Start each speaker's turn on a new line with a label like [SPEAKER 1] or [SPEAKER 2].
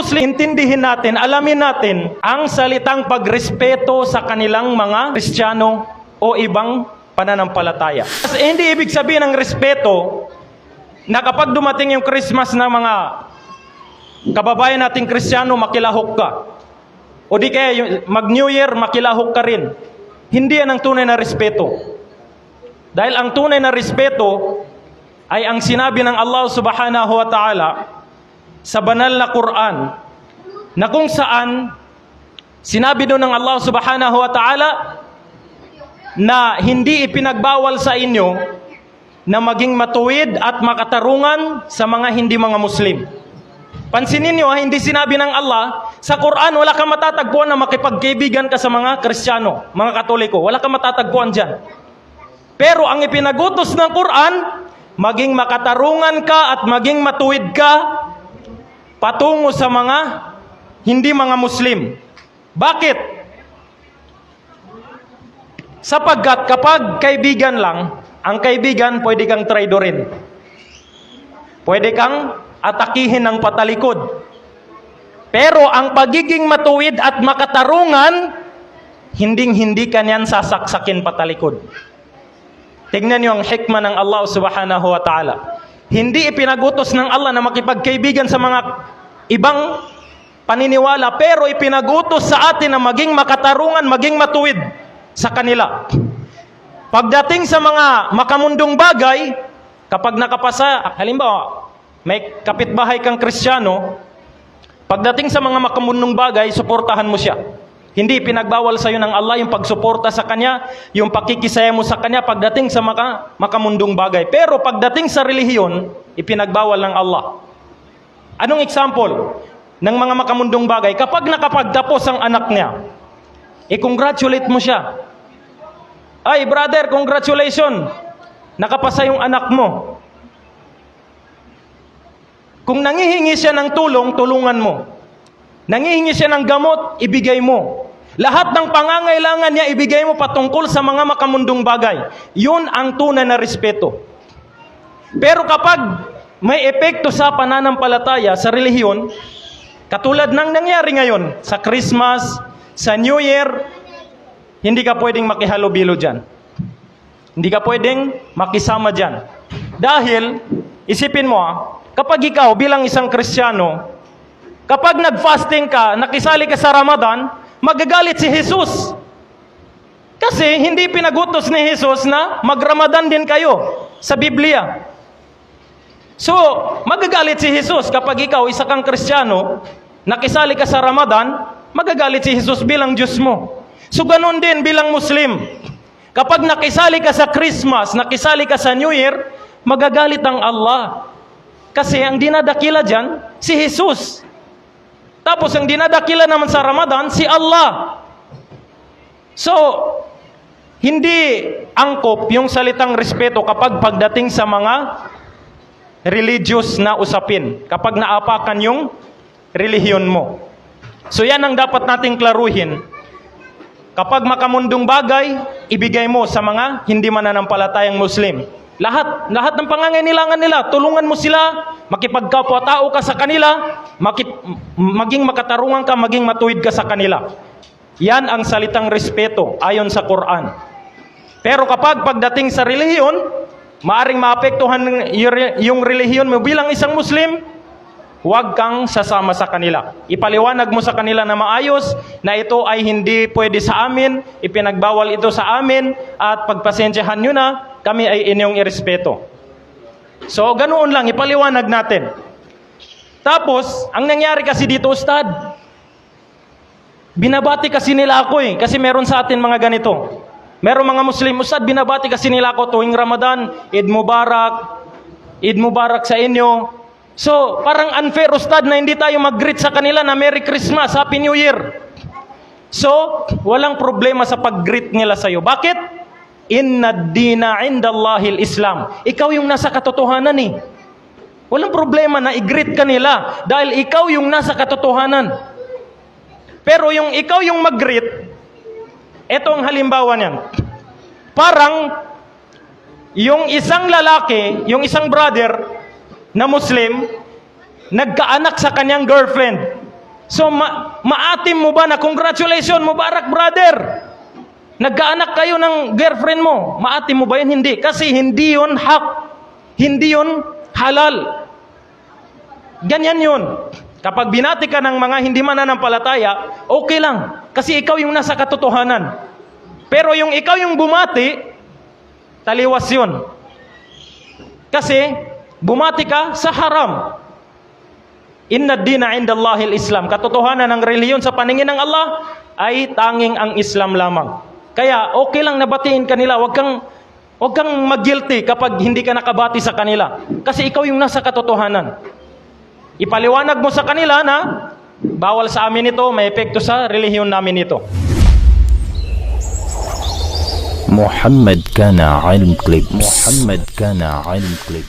[SPEAKER 1] Muslim, intindihin natin, alamin natin ang salitang pagrespeto sa kanilang mga Kristiyano o ibang pananampalataya. Kasi hindi ibig sabihin ng respeto na kapag dumating yung Christmas na mga kababayan nating Kristiyano, makilahok ka. O di kaya mag-New Year, makilahok ka rin. Hindi yan ang tunay na respeto. Dahil ang tunay na respeto ay ang sinabi ng Allah subhanahu wa ta'ala sa banal na Quran na kung saan sinabi doon ng Allah subhanahu wa ta'ala na hindi ipinagbawal sa inyo na maging matuwid at makatarungan sa mga hindi mga Muslim. Pansinin nyo, ha, hindi sinabi ng Allah, sa Quran, wala kang matatagpuan na makipagkaibigan ka sa mga Kristiyano, mga Katoliko. Wala kang matatagpuan dyan. Pero ang ipinagutos ng Quran, maging makatarungan ka at maging matuwid ka patungo sa mga hindi mga Muslim. Bakit? Sapagkat kapag kaibigan lang, ang kaibigan pwede kang traidorin. Pwede kang atakihin ng patalikod. Pero ang pagiging matuwid at makatarungan, hinding-hindi ka niyan sasaksakin patalikod. Tingnan niyo ang hikmah ng Allah subhanahu wa ta'ala. Hindi ipinagutos ng Allah na makipagkaibigan sa mga ibang paniniwala, pero ipinagutos sa atin na maging makatarungan, maging matuwid sa kanila. Pagdating sa mga makamundong bagay, kapag nakapasa, halimbawa, may kapitbahay kang kristyano, pagdating sa mga makamundong bagay, suportahan mo siya. Hindi pinagbawal sa iyo ng Allah yung pagsuporta sa Kanya, yung pakikisaya mo sa Kanya pagdating sa maka, makamundong bagay. Pero pagdating sa relihiyon, ipinagbawal ng Allah. Anong example ng mga makamundong bagay? Kapag nakapagtapos ang anak niya, i-congratulate mo siya. Ay, brother, congratulations! Nakapasa yung anak mo. Kung nangihingi siya ng tulong, tulungan mo. Nangihingi siya ng gamot, ibigay mo. Lahat ng pangangailangan niya, ibigay mo patungkol sa mga makamundong bagay. Yun ang tunay na respeto. Pero kapag may epekto sa pananampalataya, sa relihiyon, katulad ng nangyari ngayon, sa Christmas, sa New Year, hindi ka pwedeng makihalubilo dyan. Hindi ka pwedeng makisama dyan. Dahil, isipin mo ah, kapag ikaw bilang isang Kristiyano, kapag nag-fasting ka, nakisali ka sa Ramadan, magagalit si Jesus. Kasi hindi pinagutos ni Jesus na mag-Ramadan din kayo sa Biblia. So, magagalit si Jesus kapag ikaw isa kang Kristiyano, nakisali ka sa Ramadan, magagalit si Jesus bilang Diyos mo. So, ganun din bilang Muslim. Kapag nakisali ka sa Christmas, nakisali ka sa New Year, magagalit ang Allah. Kasi ang dinadakila dyan, si Jesus. Tapos ang dinadakila naman sa Ramadan, si Allah. So, hindi angkop yung salitang respeto kapag pagdating sa mga religious na usapin. Kapag naapakan yung relihiyon mo. So yan ang dapat nating klaruhin. Kapag makamundong bagay, ibigay mo sa mga hindi mananampalatayang Muslim. Lahat, lahat ng pangangailangan nila, tulungan mo sila, makipagkapwa-tao ka sa kanila, makip, maging makatarungan ka, maging matuwid ka sa kanila. Yan ang salitang respeto ayon sa Quran. Pero kapag pagdating sa relihiyon, maaring maapektuhan ng yung relihiyon mo bilang isang Muslim, huwag kang sasama sa kanila. Ipaliwanag mo sa kanila na maayos na ito ay hindi pwede sa amin, ipinagbawal ito sa amin, at pagpasensyahan nyo na, kami ay inyong irespeto. So, ganoon lang, ipaliwanag natin. Tapos, ang nangyari kasi dito, Ustad, binabati kasi nila ako eh, kasi meron sa atin mga ganito. Meron mga Muslim, Ustad, binabati kasi nila ako tuwing Ramadan, Eid Mubarak, Eid Mubarak sa inyo, So, parang unfair ustad na hindi tayo mag-greet sa kanila na Merry Christmas, Happy New Year. So, walang problema sa pag-greet nila sa iyo. Bakit? Inna dina indallahil Islam. Ikaw yung nasa katotohanan eh. Walang problema na i-greet ka nila dahil ikaw yung nasa katotohanan. Pero yung ikaw yung mag-greet, ito ang halimbawa niyan. Parang yung isang lalaki, yung isang brother, na Muslim, nagkaanak sa kanyang girlfriend. So, ma- maatim mo ba na congratulations, Mubarak brother? Nagkaanak kayo ng girlfriend mo. Maatim mo ba yun? Hindi. Kasi hindi yun hak. Hindi yun halal. Ganyan yun. Kapag binati ka ng mga hindi mananampalataya, okay lang. Kasi ikaw yung nasa katotohanan. Pero yung ikaw yung bumati, taliwas yun. Kasi, bumati ka sa haram. Inna dina indallahi islam Katotohanan ng reliyon sa paningin ng Allah ay tanging ang Islam lamang. Kaya okay lang nabatiin kanila, wag kang wag kang mag-guilty kapag hindi ka nakabati sa kanila. Kasi ikaw yung nasa katotohanan. Ipaliwanag mo sa kanila na bawal sa amin ito, may epekto sa relihiyon namin ito.
[SPEAKER 2] محمد كان علم كليب محمد كان علم كليب